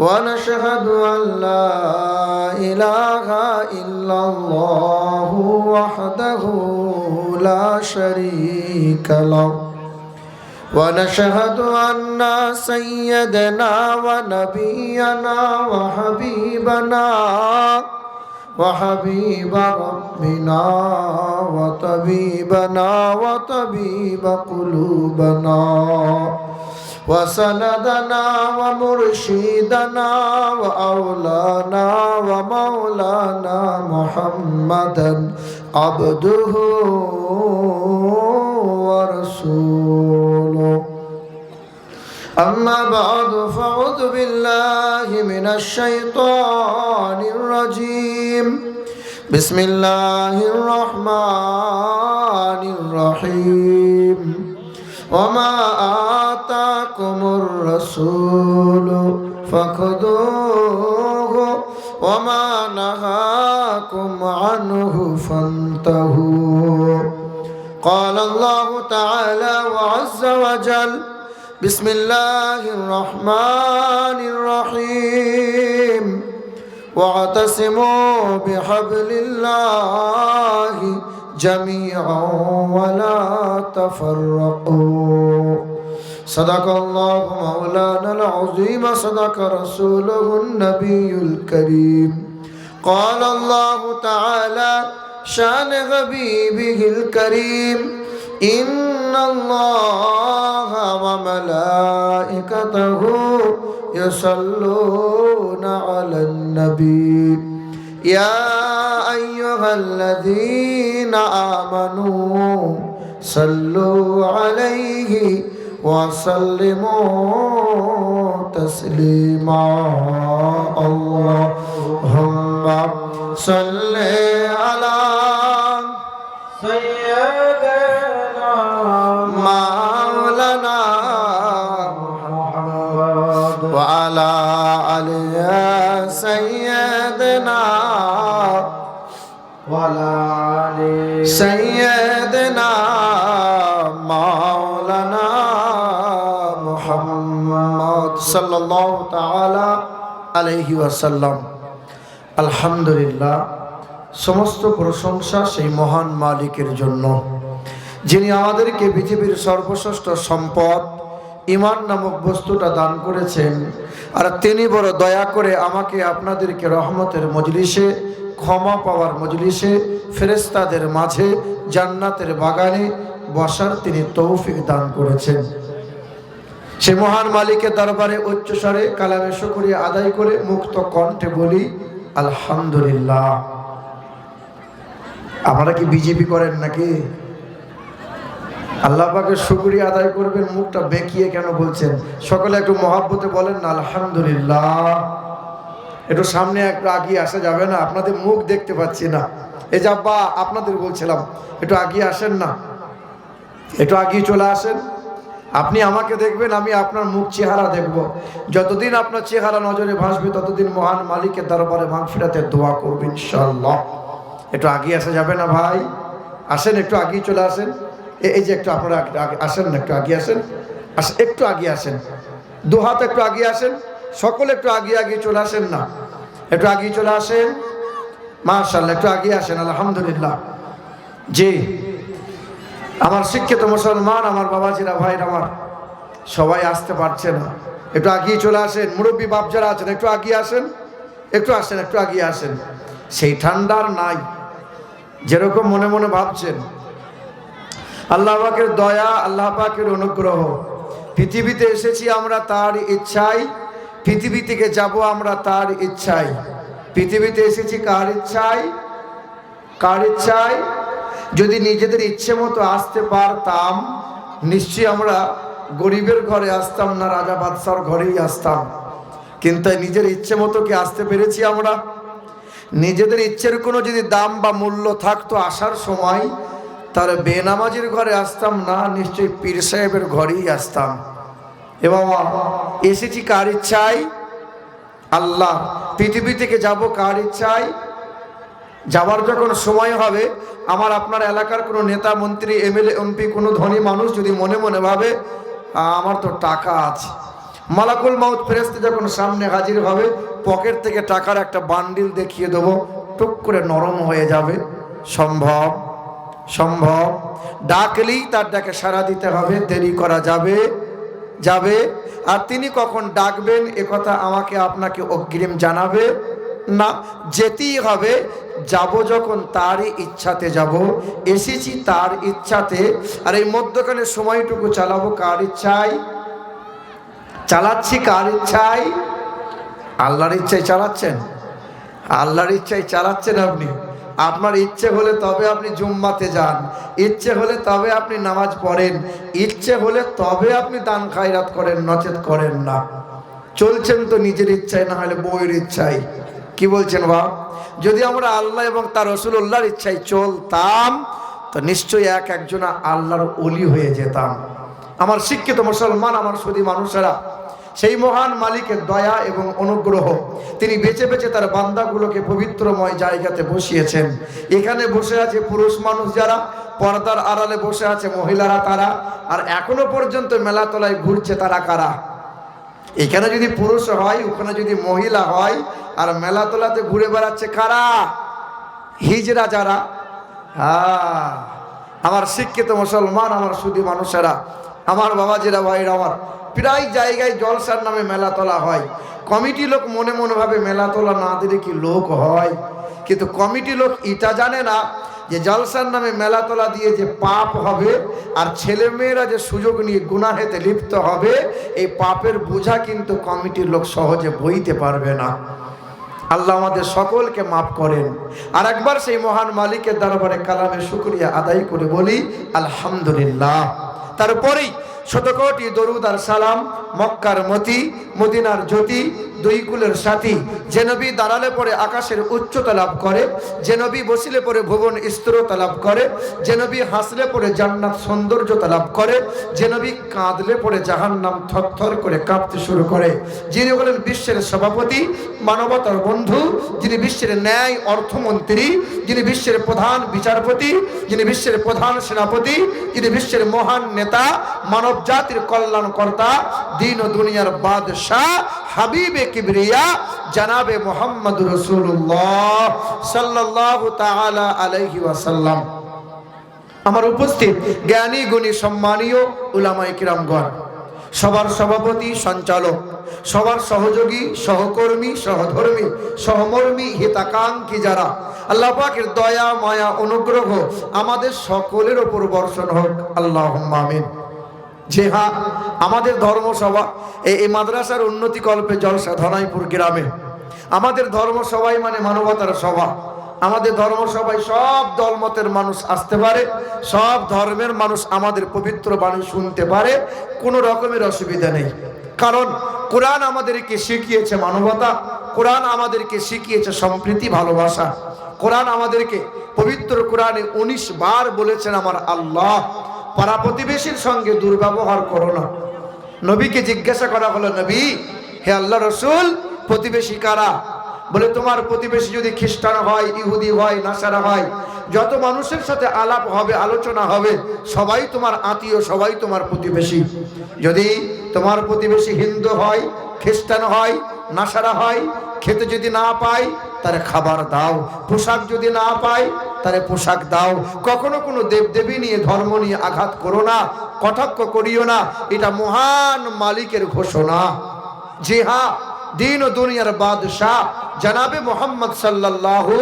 ونشهد أن لا إله إلا الله وحده لا شريك له ونشهد أن سيدنا ونبينا وحبيبنا وحبيب ربنا وطبيبنا وطبيب قلوبنا وسندنا ومرشدنا وأولانا ومولانا محمدا عبده ورسوله أما بعد فأعوذ بالله من الشيطان الرجيم بسم الله الرحمن الرحيم وما آتاكم الرسول فخذوه وما نهاكم عنه فانتهوا. قال الله تعالى وعز وجل بسم الله الرحمن الرحيم. واعتصموا بحبل الله جميعا ولا تفرقوا. صدق الله مولانا العظيم صدق رسوله النبي الكريم قال الله تعالى شان حبيبه الكريم إن الله وملائكته يصلون على النبي يا أيها الذين آمنوا صلوا عليه وسلموا تسليما اللهم صل على سيدنا مولانا محمد وعلى آل سيدنا وعلى آله سيدنا সাল্লাহ আলহামদুলিল্লাহ, সমস্ত প্রশংসা সেই মহান মালিকের জন্য, যিনি আমাদেরকে পৃথিবীর সর্বশ্রেষ্ঠ সম্পদ ইমান নামক বস্তুটা দান করেছেন, আর তিনি বড় দয়া করে আমাকে আপনাদেরকে রহমতের মজলিসে, ক্ষমা পাওয়ার মজলিসে ফেরেস্তাদের মাঝে, জান্নাতের বাগানে বসার তিনি তৌফিক দান করেছেন। সে মহান মালিকের দরবারে উচ্চস্বরে কালামে শুকরিয়া আদায় করে মুক্ত কণ্ঠে বলি, আলহামদুলিল্লাহ। আমরা কি বিজেপি করেন নাকি? আল্লাহ পাকে শুকরিয়া আদায় করবেন, মুখটা বেঁকিয়ে কেন বলছেন? সকলে একটু মহাব্বতে বলেন না, আলহামদুলিল্লাহ। একটু সামনে একটু আগিয়ে আসা যাবে না, আপনাদের মুখ দেখতে পাচ্ছি না। এই যা বা আপনাদের বলছিলাম, একটু আগিয়ে আসেন না। একটু আগিয়ে চলে আসেন। আপনি আমাকে দেখবেন, আমি আপনার মুখ চেহারা দেখব। যতদিন আপনার চেহারা নজরে ভাসবে, ততদিন মহান মালিকের দরবারে মাগফিরাতে দোয়া করবেন ইনশাআল্লাহ। একটু আগিয়ে আসা যাবে না ভাই? আসেন, একটু আগিয়ে চলে আসেন। এই যে একটু আপনারা আসেন না, একটু আগিয়ে আসেন। আস, একটু আগিয়ে আসেন। দু হাত একটু আগিয়ে আসেন। সকলে একটু আগিয়ে আগিয়ে চলে আসেন না। একটু আগিয়ে চলে আসেন। মাশাল্লাহ একটু আগিয়ে আসেন, আলহামদুলিল্লাহ। জি। আমার শিক্ষিত মুসলমান, আমার বাবাজিরা, ভাইরা আমার, সবাই আসতে পারছে না। একটু আগিয়ে চলে আসেন, মুরব্বী বাপ যারা আছেন, একটু আগিয়ে আসেন, একটু আসেন, একটু আগিয়ে আসেন। সেই ঠান্ডার নাই, যেরকম মনে মনে ভাবছেন। আল্লাহ পাকের দয়া, আল্লাহ পাকের অনুগ্রহ। পৃথিবীতে এসেছি আমরা তার ইচ্ছায় পৃথিবী থেকে যাব আমরা তার ইচ্ছায় পৃথিবীতে এসেছি কার ইচ্ছায় কার ইচ্ছায় যদি নিজেদের ইচ্ছে মতো আসতে পারতাম, নিশ্চয়ই আমরা গরিবের ঘরে আসতাম না, রাজা বাদশার ঘরেই আসতাম। কিন্তু নিজের ইচ্ছে মতো কি আসতে পেরেছি আমরা? নিজেদের ইচ্ছের কোনো যদি দাম বা মূল্য থাকতো আসার সময়, তাহলে বেনামাজির ঘরে আসতাম না, নিশ্চয়ই পীর সাহেবের ঘরেই আসতাম। এবং এসেছি কার ইচ্ছায়? আল্লাহ, পৃথিবী থেকে যাব কার ইচ্ছায়? যাওয়ার যখন সময় হবে, আমার আপনার এলাকার কোনো নেতা, মন্ত্রী, এমএলএ, এমপি, কোনো ধনী মানুষ যদি মনে মনে ভাবে আমার তো টাকা আছে। মালাকুল মাউত ফেরেস্তে যখন সামনে হাজির হবে, পকেট থেকে টাকার একটা বান্ডিল দেখিয়ে দেবো, টুক করে নরম হয়ে যাবে। সম্ভব? সম্ভব? ডাকলেই তার ডাকে সাড়া দিতে হবে, দেরি করা যাবে? যাবে? আর তিনি কখন ডাকবেন কথা আমাকে আপনাকে অগ্রিম জানাবে। না, যেতেই হবে। যাব যখন তারই ইচ্ছাতে যাব। এসেছি তার ইচ্ছাতে। আর এই মধ্যখানে সময়টুকু চালাবো কার ইচ্ছায়? চালাচ্ছি কার ইচ্ছায়? আল্লাহর ইচ্ছায় চালাচ্ছেন? আল্লাহর ইচ্ছায় চালাচ্ছেন আপনি? আপনার ইচ্ছে হলে তবে আপনি জুম্মাতে যান। ইচ্ছে হলে তবে আপনি নামাজ পড়েন। ইচ্ছে হলে তবে আপনি দান খায়রাত করেন, নচেত করেন না। চলছেন তো নিজের ইচ্ছায়, না হলে বইয়ের ইচ্ছায়। কি বলছেন বাপ? যদি আমরা আল্লাহ এবং তার রসুল্লাহর ইচ্ছায় চলতাম, তো নিশ্চয়ই এক একজনা আল্লাহর অলি হয়ে যেতাম। আমার শিক্ষিত মুসলমান, আমার সুদী মানুষেরা, সেই মহান মালিকের দয়া এবং অনুগ্রহ, তিনি বেছে বেছে তার বান্দাগুলোকে পবিত্রময় জায়গাতে বসিয়েছেন। এখানে বসে আছে পুরুষ মানুষ যারা, পর্দার আড়ালে বসে আছে মহিলারা তারা, আর এখনও পর্যন্ত মেলাতলায় ঘুরছে তারা কারা? এখানে যদি পুরুষ হয়, ওখানে যদি মহিলা হয়, আর মেলাতলাতে ঘুরে বেড়াচ্ছে কারা? হিজরা যারা। হ্যাঁ আমার শিক্ষিত মুসলমান, আমার সুদী মানুষেরা, আমার বাবাজিরা, ভাইরা, আমার প্রায় জায়গায় জলসার নামে মেলা তোলা হয়। কমিটি লোক মনে মনে ভাবে মেলা তোলা না দিলে কি লোক হয়? কিন্তু কমিটি লোক এটা জানে না যে জলসার নামে মেলা তোলা দিয়ে যে পাপ হবে, আর ছেলে মেয়েরা যে সুযোগ নিয়ে গুনাহেতে লিপ্ত হবে, এই পাপের বোঝা কিন্তু কমিটির লোক সহজে বইতে পারবে না। আল্লাহ আমাদের সকলকে মাফ করেন। আর একবার সেই মহান মালিকের দরবারে কালামে শুক্রিয়া আদায় করে বলি, আলহামদুলিল্লাহ। তারপরেই শতকোটি দরুদ আর সালাম, মক্কার মতি, মদিনার জ্যোতি দুই কুলের সাথী। যে নবী দাঁড়ালে পরে আকাশের উচ্চতা লাভ করে, যে নবী বসিলে পরে ভুবন স্থিরতা লাভ করে, যে নবী হাসলে পরে জান্নাত সৌন্দর্যতা লাভ করে, যে নবী কাঁদলে পরে জাহান্নাম থরথর করে কাঁপতে শুরু করে। যিনি হলেন বিশ্বের সভাপতি, মানবতার বন্ধু, যিনি বিশ্বের ন্যায় অর্থমন্ত্রী, যিনি বিশ্বের প্রধান বিচারপতি, যিনি বিশ্বের প্রধান সেনাপতি, যিনি বিশ্বের মহান নেতা মানব জাতির কল্যাণকর্তা, দিন ও দুনিয়ার বাদশাহ, হাবিবে কিবরিয়া জানাবে মোহাম্মদ রসুল্লাহ সাল্লাল্লাহু তাআলা আলাইহি ওয়াসাল্লাম। আমার উপস্থিত জ্ঞানী, গুণী, সম্মানীয় উলামাই কিরামগণ, সবার সভাপতি, সঞ্চালক, সবার সহযোগী, সহকর্মী, সহধর্মী, সহমর্মী, হিতাকাঙ্ক্ষী যারা, আল্লাহ দয়া, মায়া, অনুগ্রহ আমাদের সকলের ওপর বর্ষণ হোক। আল্লাহ আমিন। যে হ্যাঁ আমাদের ধর্মসভা এই মাদ্রাসার উন্নতি কল্পে জলসা ধনাইপুর গ্রামে। আমাদের ধর্মসভাই মানে মানবতার সভা। আমাদের ধর্মসভায় সব দলমতের মানুষ আসতে পারে, সব ধর্মের মানুষ আমাদের পবিত্র বাণী শুনতে পারে, কোনো রকমের অসুবিধা নেই। কারণ কোরআন আমাদেরকে শিখিয়েছে মানবতা, কোরআন আমাদেরকে শিখিয়েছে সম্প্রীতি, ভালোবাসা। কোরআন আমাদেরকে পবিত্র কোরআনে উনিশ বার বলেছেন আমার আল্লাহ। পাড়া প্রতিবেশীর সঙ্গে দুর্ব্যবহার করো না। নবীকে জিজ্ঞাসা করা হলো, নবী, হে আল্লাহ রসুল, প্রতিবেশী কারা? বলে, তোমার প্রতিবেশী যদি খ্রিস্টান হয়, ইহুদি হয়, নাসারা হয়, যত মানুষের সাথে আলাপ হবে, আলোচনা হবে, সবাই তোমার আত্মীয়, সবাই তোমার প্রতিবেশী। যদি তোমার প্রতিবেশী হিন্দু হয়, খ্রিস্টান হয়, নাসারা হয়, খেতে যদি না পায় তারে খাবার দাও। পোশাক যদি না পায় তারে পোশাক দাও। কখনো কোনো দেবদেবী নিয়ে ধর্ম নিয়ে আঘাত করো না, কটাক্ষ করিও না। এটা মহান মালিকের ঘোষণা। জি হ্যাঁ দিন ও দুনিয়ার বাদশাহ জানাবে মোহাম্মদ সাল্লাল্লাহু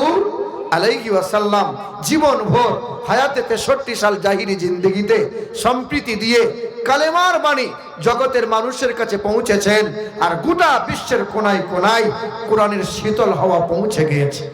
আলাইহি ওয়াসাল্লাম জীবন ভোর হায়াতে তেষট্টি সাল জাহিরি জিন্দগিতে সম্প্রীতি দিয়ে কালেমার বাণী জগতের মানুষের কাছে পৌঁছেছেন, আর গোটা বিশ্বের কোনায় কোনায় কোরআনের শীতল হওয়া পৌঁছে গিয়েছে।